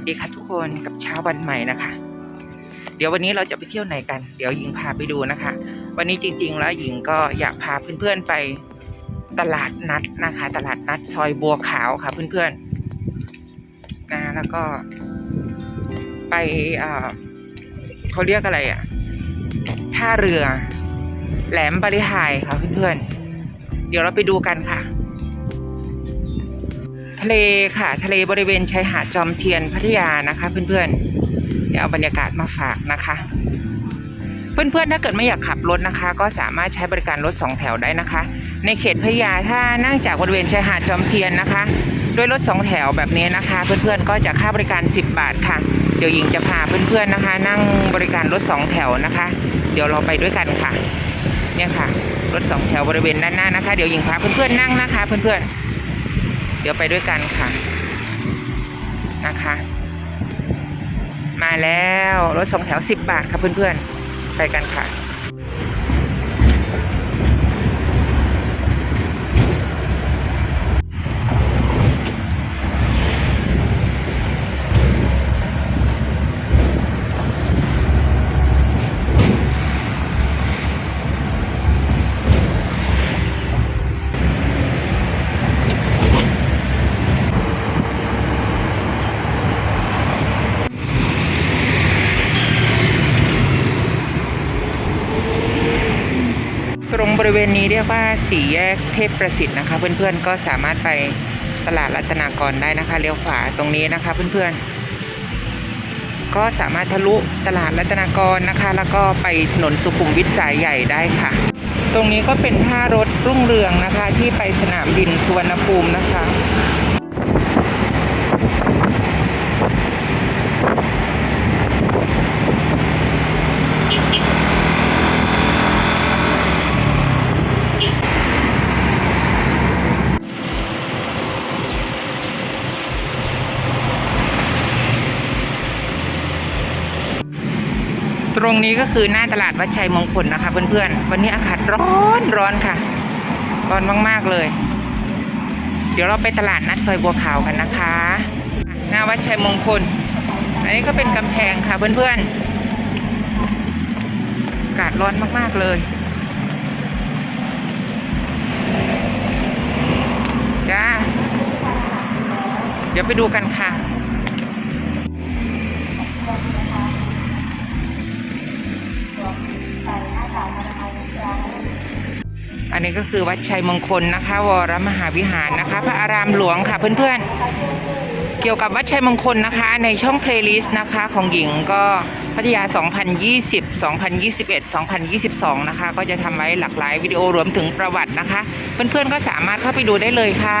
วัสดีค่ะทุกคนกับเช้าวันใหม่นะคะ เดี๋ยววันนี้เราจะไปเที่ยวไหนกัน เดี๋ยวหญิงพาไปดูนะคะ วันนี้จริง ๆ แล้วหญิงก็อยากพาเพื่อนๆไปตลาดนัดนะคะ ตลาดนัดซอยบัวขาวค่ะเพื่อนๆนะแล้วก็ไปอ่าเขาเรียกอะไรอะท่าเรือแหลมบริหายค่ะเพื่อนๆเดี๋ยวเราไปดูกันค่ะ ทะเลค่ะทะเลบริเวณชายหาดจอมเทียนพัทยานะคะ เพื่อนๆเดี๋ยวเอาบรรยากาศมาฝากนะคะ เพื่อนๆถ้าเกิดไม่อยากขับรถนะคะ ก็สามารถใช้บริการรถสองแถวได้นะคะ ในเขตพัทยาถ้านั่งจากบริเวณชายหาดจอมเทียนนะคะด้วยรถสองแถวแบบนี้นะคะ เพื่อนๆก็จะค่าบริการ 10 บาทค่ะ เดี๋ยวหญิงจะพาเพื่อนๆนะคะ นั่งบริการรถสองแถวนะคะ เดี๋ยวเราไปด้วยกันค่ะ เนี่ยค่ะ รถสองแถวบริเวณด้านหน้านะคะ เดี๋ยวหญิงพาเพื่อนๆนั่งนะคะ เพื่อนๆ ดี๋ยวไปด้วยกันค่ะนะคะ มาแล้วรถสองแถวสิบบาทค่ะเพื่อนๆ ไปกันค่ะ รงบริเวณนี้เรียกว่าสี่แยกเทพประสิทธิ์นะคะ เพื่อนๆก็สามารถไปตลาดรัตนากรได้นะคะเลี้ยวขวาตรงนี้นะคะเพื่อนๆ ก็สามารถทะลุตลาดรัตนากรนะคะ แล้วก็ไปถนนสุขุมวิทสายใหญ่ได้ค่ะ ตรงนี้ก็เป็นท่ารถรุ่งเรืองนะคะ ที่ไปสนามบินสุวรรณภูมินะคะ รงนี้ก็คือหน้าตลาดวัดชัยมงคลนะคะ เพื่อนๆ วันนี้อากาศร้อนร้อนค่ะ ร้อนมากๆเลย เดี๋ยวเราไปตลาดนัดซอยบัวขาวกันนะคะ หน้าวัดชัยมงคล อันนี้ก็เป็นกำแพงค่ะเพื่อนๆ อากาศร้อนมากๆเลยจ้า เดี๋ยวไปดูกันค่ะ อันนี้ก็คือวัดชัยมงคลนะคะ วรมหาวิหารนะคะ พระอารามหลวงค่ะเพื่อนๆ เกี่ยวกับวัดชัยมงคลนะคะ ในช่องเพลย์ลิสต์นะคะของหญิงก็พัทยา 2020 2021 2022 นะคะ ก็จะทำไว้หลากหลายวิดีโอรวมถึงประวัตินะคะ เพื่อนๆก็สามารถเข้าไปดูได้เลยค่ะ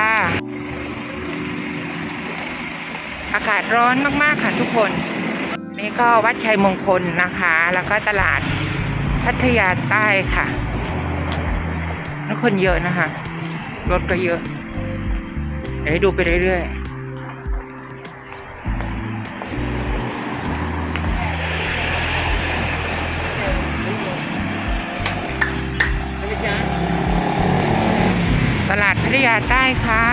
อากาศร้อนมากๆค่ะทุกคน นี่ก็วัดชัยมงคลนะคะ แล้วก็ตลาดพัทยาใต้ค่ะ แล้วคนเยอะนะคะ รถก็เยอะ เดี๋ยวให้ดูไปเรื่อยๆตลาดพัทยาใต้ค่ะ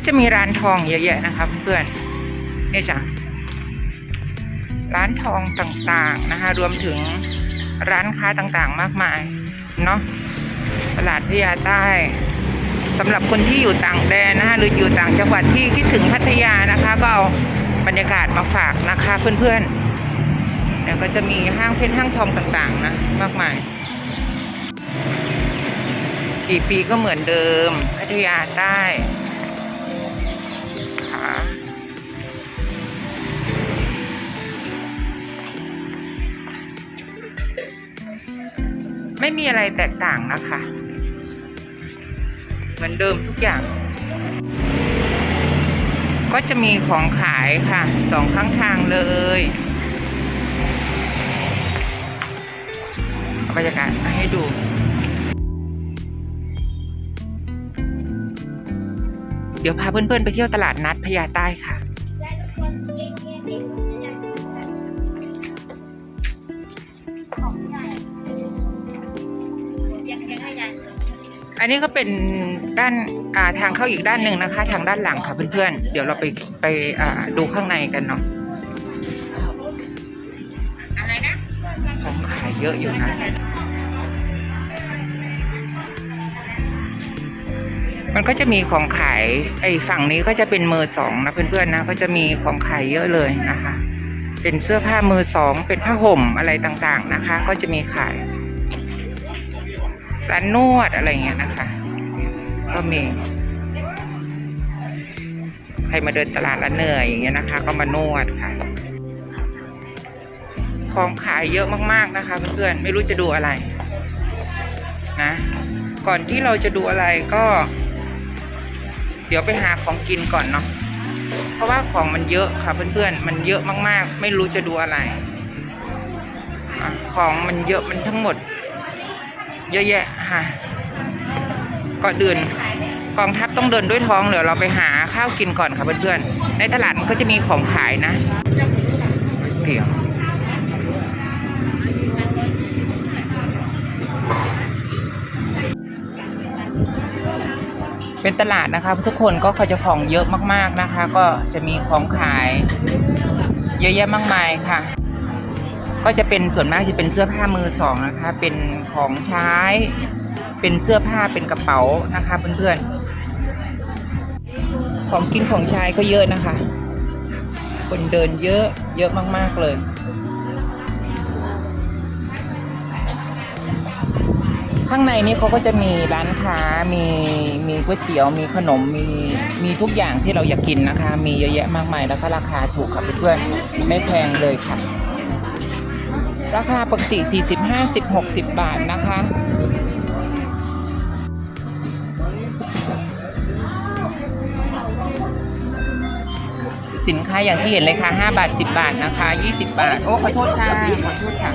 ก็จะมีร้านทองเยอะๆนะคะเพื่อนๆนี่จ้ะร้านทองต่างๆนะคะ รวมถึงร้านค้าต่างๆมากมายเนาะตลาดพญาใต้สำหรับคนที่อยู่ต่างแดนนะคะหรืออยู่ต่างจังหวัดที่คิดถึงพัทยานะคะ ก็เอาบรรยากาศมาฝากนะคะเพื่อนๆแล้วก็จะมีห้างเพชรห้างทองต่างๆนะมากมาย กี่ปีก็เหมือนเดิมพัทยาใต้ ไม่มีอะไรแตกต่างนะคะ เหมือนเดิมทุกอย่าง ก็จะมีของขายค่ะสองข้างทางเลยบรรยากาศมาให้ดูเดี๋ยวพาเพื่อนๆไปเที่ยวตลาดนัดพญาใต้ค่ะ อันนี้ก็เป็นด้านาทางเข้าอีกด้านหนึ่งนะคะ ทางด้านหลังค่ะเพื่อนๆ เดี๋ยวเราไปไปดูข้างในกันเนาะอะไรนะของขายเยอะอยู่นะมันก็จะมีของขายไอ้ฝั่งนี้ก็จะเป็นมือสองนะเพื่อนๆนะก็จะมีของขายเยอะเลยนะคะ เป็นเสื้อผ้ามือสองเป็นผ้าห่มอะไรต่างๆนะคะ ก็จะมีขาย ร้านนวดอะไรเงี้ยนะคะ ก็มี ใครมาเดินตลาดแล้วเหนื่อยอย่างเงี้ยนะคะ ก็มานวดค่ะ ของขายเยอะมากๆนะคะเพื่อนๆไม่รู้จะดูอะไร นะ ก่อนที่เราจะดูอะไรก็ เดี๋ยวไปหาของกินก่อนเนาะเพราะว่าของมันเยอะค่ะเพื่อนๆมันเยอะมากๆ ไม่รู้จะดูอะไรของมันเยอะมันทั้งหมด เยอะแยะค่ะก่อนอื่นกองทัพต้องเดินด้วยท้องเดี๋ยวเราไปหาข้าวกินก่อนค่ะเพื่อนๆ ในตลาดมันก็จะมีของขายนะเดี๋ยวเป็นตลาดนะคะ ทุกคนก็เขาจะของเยอะมากๆนะคะ ก็จะมีของขายเยอะแยะมากมายค่ะ ก็จะเป็นส่วนมากจะเป็นเสื้อผ้ามือสองนะคะ เป็นของใช้ เป็นเสื้อผ้าเป็นกระเป๋านะคะเพื่อนๆ ของกินของใช้ก็เยอะนะคะ คนเดินเยอะเยอะมากๆเลยข้างในนี้เขาก็จะมีร้านค้า มีมีก๋วยเตี๋ยว มีขนม มีมีทุกอย่างที่เราอยากกินนะคะ มีเยอะแยะมากมายแล้วก็ราคาถูกค่ะเพื่อนๆไม่แพงเลยค่ะ ราคาปกติ 40 50 60 บาทนะคะ สินค้าอย่างที่เห็นเลยค่ะ 5 บาท 10 บาทนะคะ 20 บาท โอ้ขอโทษค่ะขอโทษค่ะ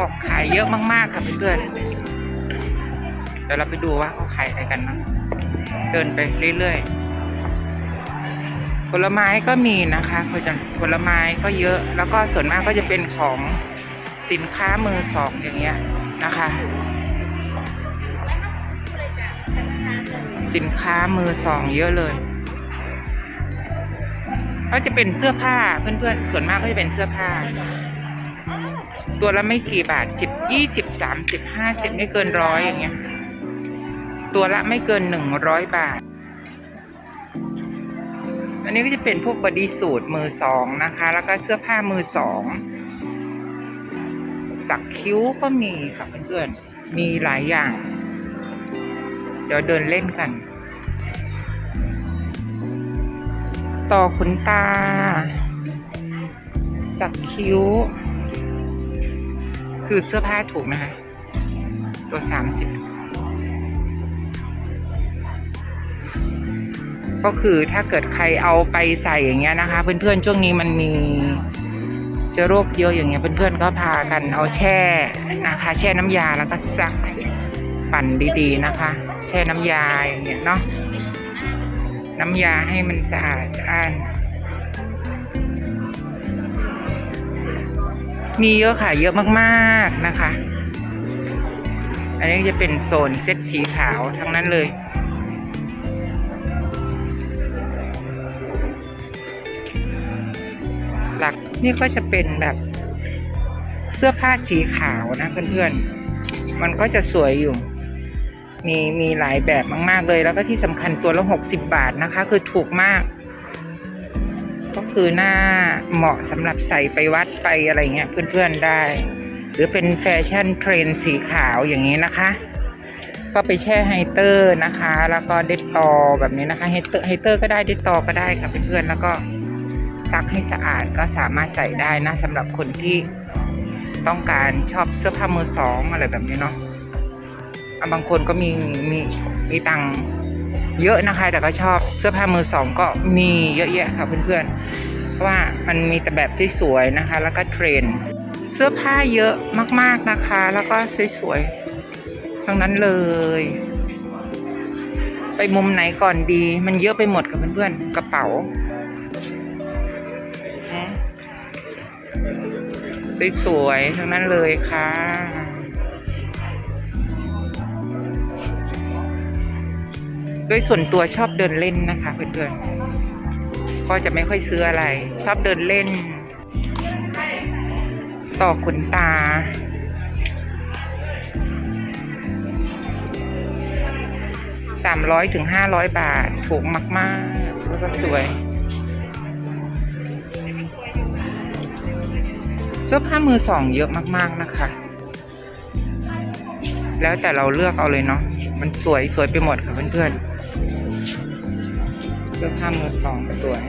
ของขายเยอะมาก ๆ ค่ะเพื่อนๆเดี๋ยวเราไปดูว่าเขาขายอะไรกันนะเดินไปเรื่อยๆ ผลไม้ก็มีนะคะผลผลไม้ก็เยอะ แล้วก็ส่วนมากก็จะเป็นของสินค้ามือสองอย่างเงี้ยนะคะ สินค้ามือสองเยอะเลยก็จะเป็นเสื้อผ้าเพื่อนๆ ส่วนมากก็จะเป็นเสื้อผ้า ตัวละไม่กี่บาทสิบยี่สิบสามสิบห้าสิบไม่เกินร้อยอย่างเงี้ย ตัวละไม่เกินหนึ่งร้อยบาท อันนี้ก็จะเป็นพวกบอดี้สูทมือสองนะคะ แล้วก็เสื้อผ้ามือสองสักคิ้วก็มีค่ะเพื่อนๆ มีหลายอย่าง เดี๋ยวเดินเล่นกัน ต่อขนตา สักคิ้ว คือเสื้อผ้าถูกนะคะ ตัวสามสิบก็คือถ้าเกิดใครเอาไปใส่อย่างเงี้ยนะคะ เพื่อนๆช่วงนี้มันมีเชื้อโรคเยอะอย่างเงี้ยเพื่อนๆก็พากันเอาแช่นะคะ แช่น้ำยาแล้วก็ซักปั่นดีๆนะคะ แช่น้ำยาอย่างเงี้ยเนาะน้ำยาให้มันสะอาดสะอาน มีเยอะค่ะเยอะมากๆนะคะ อันนี้จะเป็นโซนเซ็ตสีขาวทั้งนั้นเลย หลักนี่ก็จะเป็นแบบเสื้อผ้าสีขาวนะเพื่อนๆ มันก็จะสวยอยู่ มีมีหลายแบบมาก ๆเลยแล้วก็ที่สำคัญตัวละ 60 บาทนะคะ คือถูกมาก คือหน้าเหมาะสำหรับใส่ไปวัดไปอะไรเงี้ยเพื่อนๆได้ หรือเป็นแฟชั่นเทรนสีขาวอย่างนี้นะคะ ก็ไปแช่ไฮเตอร์นะคะ แล้วก็เด็ดตอแบบนี้นะคะไฮเตอร์ไฮเตอร์ก็ได้เด็ดตอก็ได้ค่ะเพื่อนๆแล้วก็ซักให้สะอาดก็สามารถใส่ได้นะสำหรับคนที่ต้องการชอบเสื้อผ้ามือสองอะไรแบบนี้เนาะอะบางคนก็มีมีมีตังค์ เยอะนะคะ แต่ก็ชอบเสื้อผ้ามือสองก็มีเยอะแยะค่ะเพื่อนๆ เพราะว่ามันมีแต่แบบสวยๆนะคะ แล้วก็เทรนเสื้อผ้าเยอะมากๆนะคะ แล้วก็สวยๆทั้งนั้นเลย ไปมุมไหนก่อนดี มันเยอะไปหมดกับเพื่อนๆกระเป๋าสวยๆทั้งนั้นเลยค่ะ โดยส่วนตัวชอบเดินเล่นนะคะเพื่อนๆก็จะไม่ค่อยซื้ออะไร ชอบเดินเล่น ต่อขนตา สามร้อยถึงห้าร้อยบาท ถูกมากๆ แล้วก็สวยเสื้อผ้ามือสองเยอะมากๆนะคะ แล้วแต่เราเลือกเอาเลยเนาะมันสวยสวยไปหมดค่ะเพื่อนๆ สื้อผ้ามือสองก็สวย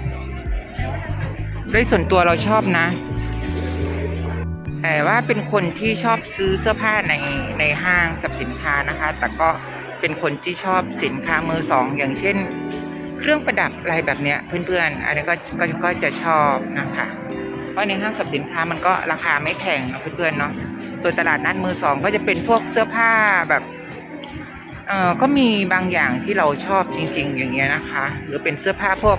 โดยส่วนตัวเราชอบนะ แต่ว่าเป็นคนที่ชอบซื้อเสื้อผ้าในในห้างสรรพสินค้านะคะ แต่ก็เป็นคนที่ชอบสินค้ามือสองอย่างเช่น เครื่องประดับอะไรแบบเนี้ยเพื่อนๆ อันนี้ก็ก็ก็จะชอบนะคะ เพราะในห้างสรรพสินค้ามันก็ราคาไม่แพงนะเพื่อนๆเนาะ ส่วนตลาดนัดมือสองก็จะเป็นพวกเสื้อผ้าแบบ เออก็มีบางอย่างที่เราชอบจริง ๆ อย่างเงี้ยนะคะ หรือเป็นเสื้อผ้าพวก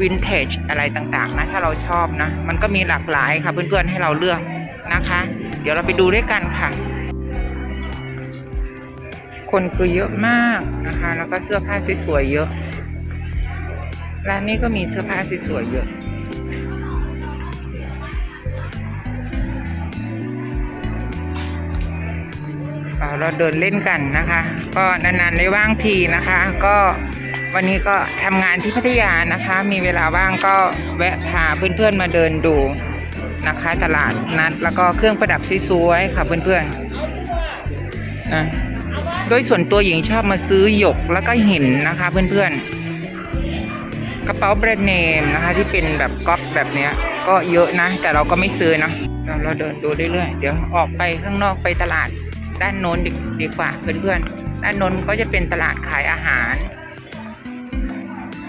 วินเทจอะไรต่างๆนะถ้าเราชอบนะ มันก็มีหลากหลายค่ะเพื่อนๆให้เราเลือกนะคะ เดี๋ยวเราไปดูด้วยกันค่ะ คนคือเยอะมากนะคะ แล้วก็เสื้อผ้าสวยๆเยอะร้านนี้ก็มีเสื้อผ้าสวยๆเยอะ เราเดินเล่นกันนะคะ ก็นานๆได้ว่างทีนะคะ ก็วันนี้ก็ทำงานที่พัทยานะคะ มีเวลาว่างก็แวะพาเพื่อนๆมาเดินดูนะคะ ตลาดนัดแล้วก็เครื่องประดับสวยๆค่ะเพื่อนๆนะโดยส่วนตัวหญิงชอบมาซื้อหยกแล้วก็หินนะคะเพื่อนๆ กระเป๋าแบรนด์เนมนะคะ ที่เป็นแบบก๊อปแบบเนี้ย ก็เยอะนะ แต่เราก็ไม่ซื้อนะเราเราเดินดูเรื่อยๆเดี๋ยวออกไปข้างนอกไปตลาด ด้านโน้นดีดีกว่าเพื่อนๆ ด้านโน้นก็จะเป็นตลาดขายอาหาร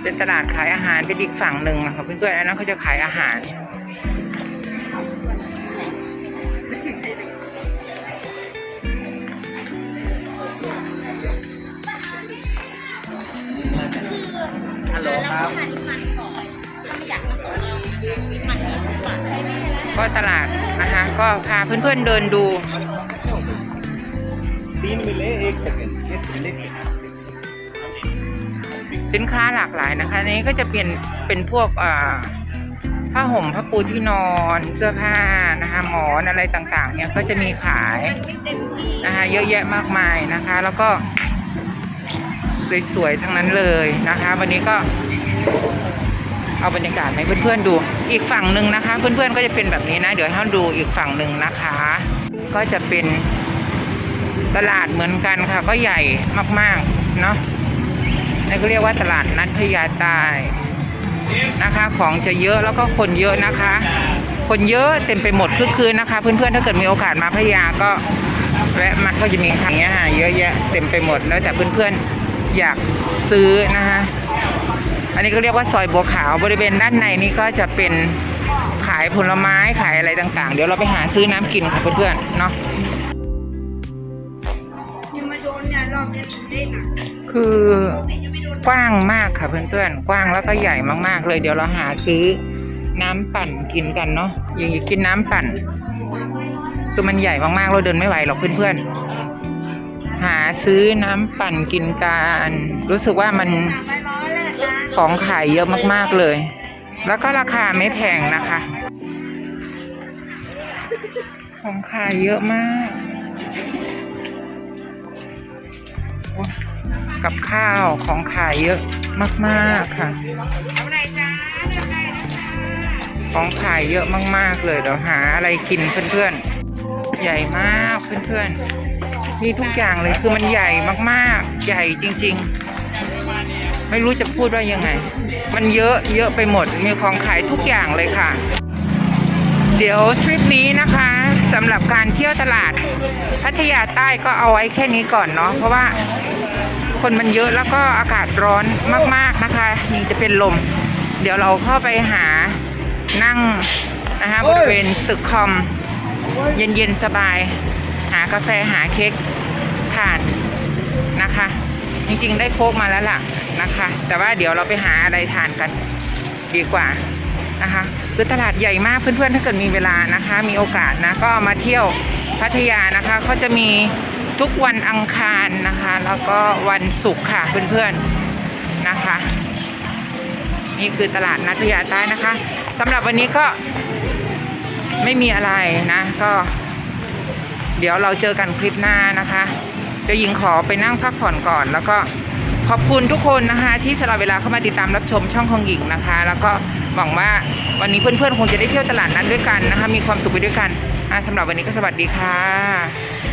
เป็นตลาดขายอาหารเป็นอีกฝั่งหนึ่งนะคะเพื่อนๆอันนั้นเขาจะขายอาหารฮัลโหลครับก็ตลาดนะคะ ก็พาเพื่อนๆเดินดู तीन मिले एक सेकंड एक मिले สินค้าหลากหลายนะคะอันนี้ก็จะเป็นเป็นพวกอ่าผ้าห่มผ้าปูที่นอนเสื้อผ้านะคะหมอนอะไรต่างๆ เนี่ยก็จะมีขายนะคะเยอะแยะมากมายนะคะ แล้วก็สวยๆทั้งนั้นเลยนะคะ วันนี้ก็เอาบรรยากาศให้เพื่อนๆดู อีกฝั่งหนึ่งนะคะ เพื่อนๆก็จะเป็นแบบนี้นะ เดี๋ยวให้ดูอีกฝั่งหนึ่งนะคะ ก็จะเป็น ตลาดเหมือนกันค่ะ ก็ใหญ่มากๆเนาะนี่ก็เรียกว่าตลาดนัดพญาใต้นะคะ ของจะเยอะแล้วก็คนเยอะนะคะ คนเยอะเต็มไปหมดคึกคืนนะคะ เพื่อนๆถ้าเกิดมีโอกาสมาพญาก็แวะมาก็จะมีขายอย่างเงี้ยค่ะเยอะแยะเต็มไปหมดแล้วแต่เพื่อนๆอยากซื้อนะคะอันนี้ก็เรียกว่าซอยบัวขาวบริเวณด้านในนี้ก็จะเป็นขายผลไม้ขายอะไรต่างๆ เดี๋ยวเราไปหาซื้อน้ำกินค่ะเพื่อนๆเนาะ คือกว้างมากค่ะเพื่อนๆ กว้างแล้วก็ใหญ่มากๆ เลย เดี๋ยวเราหาซื้อน้ำปั่นกินกันเนาะอย่างกินน้ำปั่นคือมันใหญ่มากๆ เราเดินไม่ไหวหรอกเพื่อนๆ หาซื้อน้ำปั่นกินกันรู้สึกว่ามันของขายเยอะมากๆเลย แล้วก็ราคาไม่แพงนะคะ ของขายเยอะมาก กับข้าวของขายเยอะมากๆค่ะเอาไหนจ้าเลือกได้นะคะของขายเยอะมากๆเลยเดี๋ยวหาอะไรกินเพื่อนๆ ใหญ่มากเพื่อนๆ มีทุกอย่างเลยคือมันใหญ่มากๆ ใหญ่จริง ๆ ไม่รู้จะพูดว่ายังไง มันเยอะเยอะไปหมด มีของขายทุกอย่างเลยค่ะ เดี๋ยวทริปนี้นะคะสำหรับการเที่ยวตลาดพัทยาใต้ก็เอาไว้แค่นี้ก่อนเนาะเพราะว่า คนมันเยอะแล้วก็อากาศร้อนมาก ๆนะคะยังจะเป็นลม เดี๋ยวเราเข้าไปหานั่งนะคะบริเวณตึกคอม เย็นๆสบาย หากาแฟหาเค้กทานนะคะ จริงๆได้โค้กมาแล้วล่ะนะคะ แต่ว่าเดี๋ยวเราไปหาอะไรทานกันดีกว่านะคะคือตลาดใหญ่มากเพื่อนๆ ถ้าเกิดมีเวลานะคะ มีโอกาสนะก็มาเที่ยวพัทยานะคะเขาจะมี ทุกวันอังคารนะคะ แล้วก็วันศุกร์ค่ะเพื่อนๆนะคะ นี่คือตลาดนัดพญาใต้นะคะสำหรับวันนี้ก็ไม่มีอะไรนะ ก็ เดี๋ยวเราเจอกันคลิปหน้านะคะเดี๋ยวหญิงขอไปนั่งพักผ่อนก่อน แล้วก็ขอบคุณทุกคนนะคะ ที่สละเวลาเข้ามาติดตามรับชมช่องของหญิงนะคะ แล้วก็หวังว่าวันนี้เพื่อนๆคงจะได้เที่ยวตลาดนัดด้วยกันนะคะ มีความสุขไปด้วยกันสำหรับวันนี้ก็สวัสดีค่ะ